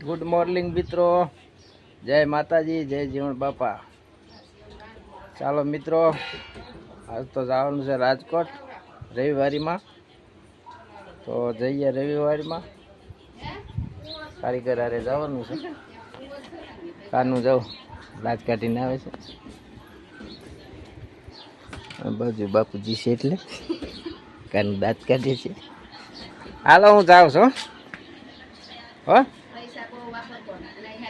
Good morning મિત્રો. જય માતાજી, જય જીવણ બાપા. ચાલો, મિત્રો, આજ તો જવાનું છે રાજકોટ રવિવારીમાં. તો જઈએ રવિવારીમાં. કારીગર હારે જવાનું છે. કારનું જાઉં. લાજ કાઢીને આવે છે. બાજુ બાપુજી છે એટલે. કારનું દાંત કાઢે છે. હાલો, હું જાઉં છું, હો પૈસા બહુ વાપરતો ને અને અહીંયા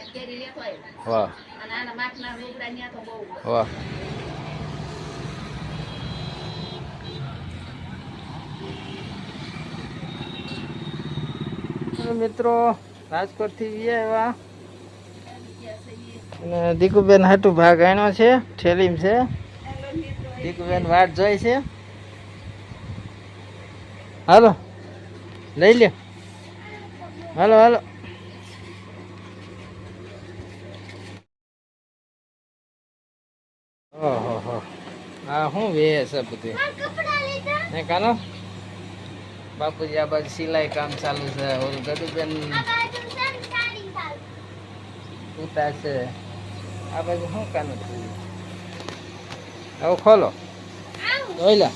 કેરી લેતો આવ્યો. વાહ. વાહ. મિત્રો રાજકોટથી આવ્યા. અને દીકુબેન હાટું ભાગ આણ્યો છે ઠેલીમ છે. દીકુબેન વાટ જોઈ છે. હાલો. લઈ લ્યો. હાલો હાલો ઓહો હો આ શું વે છે બધું? ને કાનો? બાપુજી આ બાજુ સિલાઈ કામ ચાલુ છે. ઓલું ગડુબેન ઉતા છે આ બાજુ શું કાનું છે? હવે ખોલો. ઓઈલા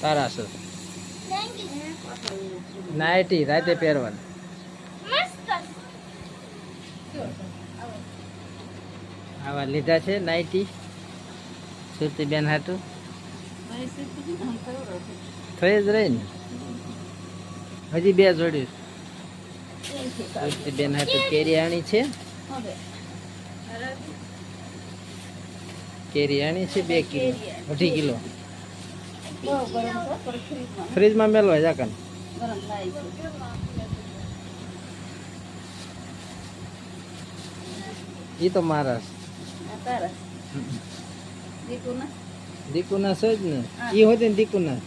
તારા છે. નાઇટી રાતે પહેરવાની. આવા લીધા છે નાઇટી. સુરતી બેન હાટું થઈ જ રહી ને? હજી બે જોડ્યું સુરતી બેન હાટું કેરી આણી છે? કેરી આણી છે બે કિલો? અઢી કિલો? ફ્રીજમાં. મેળવાય જાકન ઈ તો મારા દીકુના? છે જ ને. એ હોય ને દીકુના.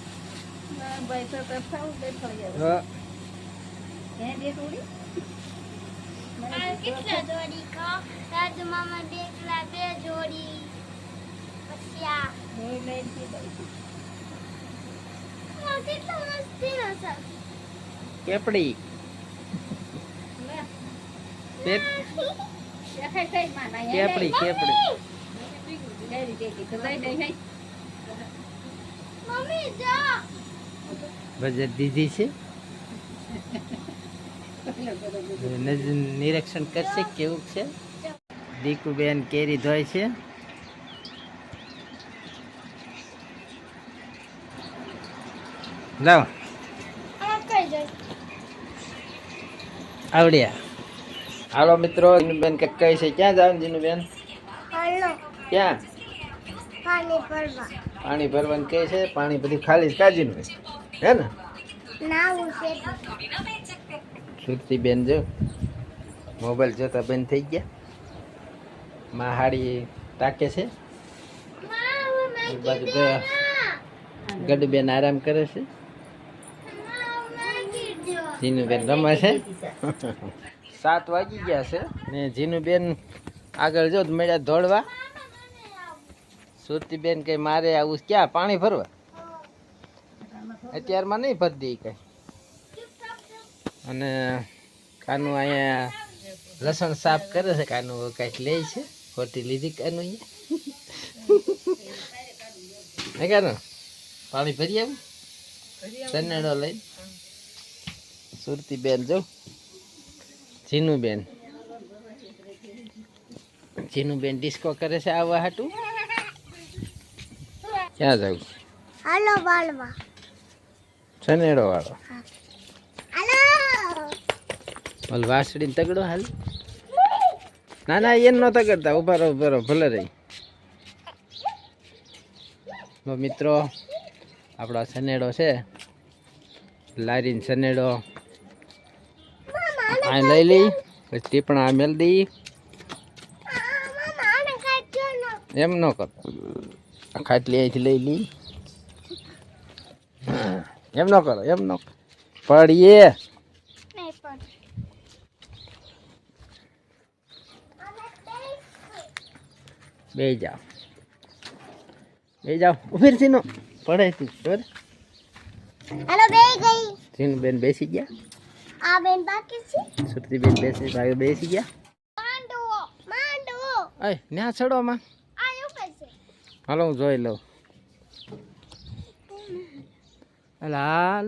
કેપડી. કેપડી કેપડી. મમ્મી દીધી છે? નિરીક્ષણ કરશે કેવું છે? દીકુબેન કેરી ધોય છે. લાવ. આવડ્યા. હાલો મિત્રો જીનુબેન કે કઈ છે? ક્યાં જાવ જીનુબેન? હાલો. ક્યાં? પાણી ભરવાનું કહે છે પાણી બધું ખાલી કાઢીનું હે ને? સુરતી બેન જો મોબાઈલ જોતા બંધ થઈ ગયા. માહાડી તાકે છે. બાજુ ગડુ બેન આરામ કરે છે. જીનુબેન રમે છે. સાત વાગી ગયા છે ને જીનુબેન આગળ જો મળ્યા દોડવા. સુરતી બેન કઈ મારે આવું ક્યાં? પાણી ભરવા? અત્યારમાં નહીં ભરી દે કઈ. અને કાનું અહીંયા લસણ સાફ કરે છે. કાનું કાંઈક લે છે. ખોટી લીધી કાનું અહીંયા. હે કાનું? પાણી ભરી આવું? સનેડો લઈ સુરતીબેન જો. જીનું બેન જીનું બેન ડિસ્કો કરે છે આવવા હાટું ક્યાં જવું હાલો બાલવા સનેડો વાળો? હાલો. ઓલ વાસળીને તગડો હાલ. ના ના એમ ન તગડતા ઊભા રહો ઊભા રહો ભલે રહી. મિત્રો આપણો સનેડો છે. લારીન સનેડો આ લઈ લઈ. પછી ટીપણા મેલ દઈ એમ ન કર આ ખાટલી અહીંથી લઈ લઈ હા, એમ ન કરો એમ ન પડીએ. બે જાઓ. બે જાઓ. ઊભી સીનો. પડે તું બરાબર હેલો બે ગઈ. સીન બેન બેસી ગયા? આ બેન બાકી છે? સુરતીબેન બેસી ભાઈ બેસી ગયા? માંડવો માંડવો. એ ન્યા ઉપર છે હાલો હું જોઈ લઉં. હાલ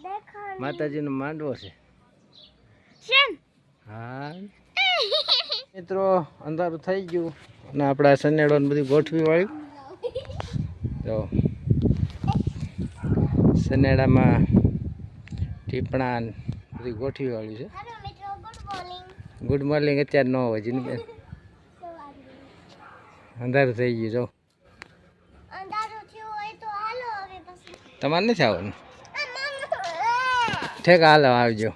દેખાણ માતાજીનો માંડવો છે. હાલ. મિત્રો અંધારું થઈ ગયું અને આપણા સનેડો ને બધું ગોઠવી વાળ્યું. તો સનેડામાં ટીપણા બધું ગોઠવી વાળ્યું છે. ગુડ મોર્નિંગ અત્યારે ન હોય જીનબેન અંધારું થઈ ગયું જો. તમારે નથી આવવાનું? ઠેક હાલો આવજો.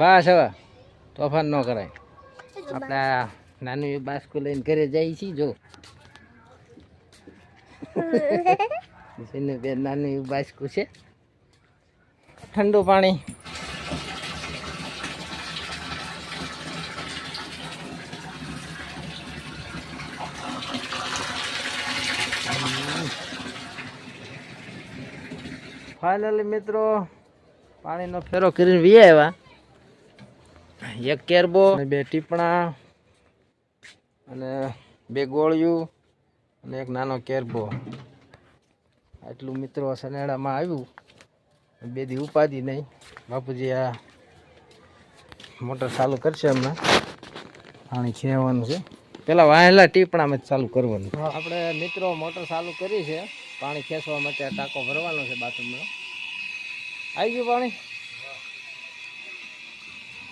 બસ હવે તોફાન ન કરાય. આપણે નાનું બાસ્કું લઈને ઘરે જઈએ છીએ જો. બેન નાનું એવું બાસ્કું છે. ઠંડુ પાણી. ફાઇનલી મિત્રો, પાણીનો ફેરો કરીને વી આવ્યા. એક કેરબો બે ટીપણા અને બે ગોળિયું અને એક નાનો કેરબો. આટલું મિત્રો સનેડામાં આવ્યું. બે દી ઉપાધી નહીં. બાપુજી આ મોટર ચાલુ કરશે હમણાં. પાણી ખેવાનું છે. પેલા વાહેલા ટીપણામાં જ ચાલુ કરવાનું. આપણે મિત્રો મોટર ચાલુ કરી છે. પાણી ખેંચવા માટે ટાંકો ભરવાનો છે બાથરૂમનો. આવી ગયું પાણી?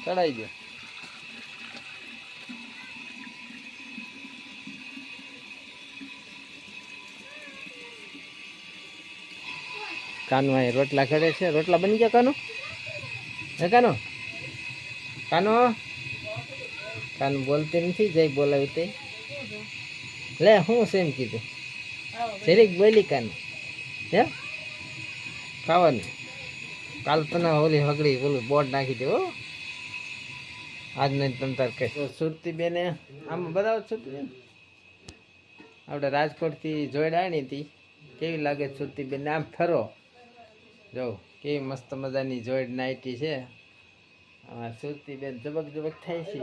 ચડાઈ ગયો. કાનો અહીં રોટલા ઘડે છે. રોટલા બની ગયા કાનો? હે કાનો? કાનો? કાનો બોલતી નથી જઈ બોલાવી તે. લે, હું સેમ કીધું. જરીક બોલી કાન. હે? ખાવાનું. કાલ તને ઓલી હગડી, ઓલું બોર્ડ નાખી દેવો આજ નહીં તમ તાર કહે સુરતી બેને આમ બધા સુરતી આપણે રાજકોટથી જોડાણી હતી. કેવી લાગે સુરતી બેન આમ ફરો. જો, કેવી મસ્ત મજાની જોઈડ નાઈટી છે. આ સુરતી બેન જબક જબક થાય? છે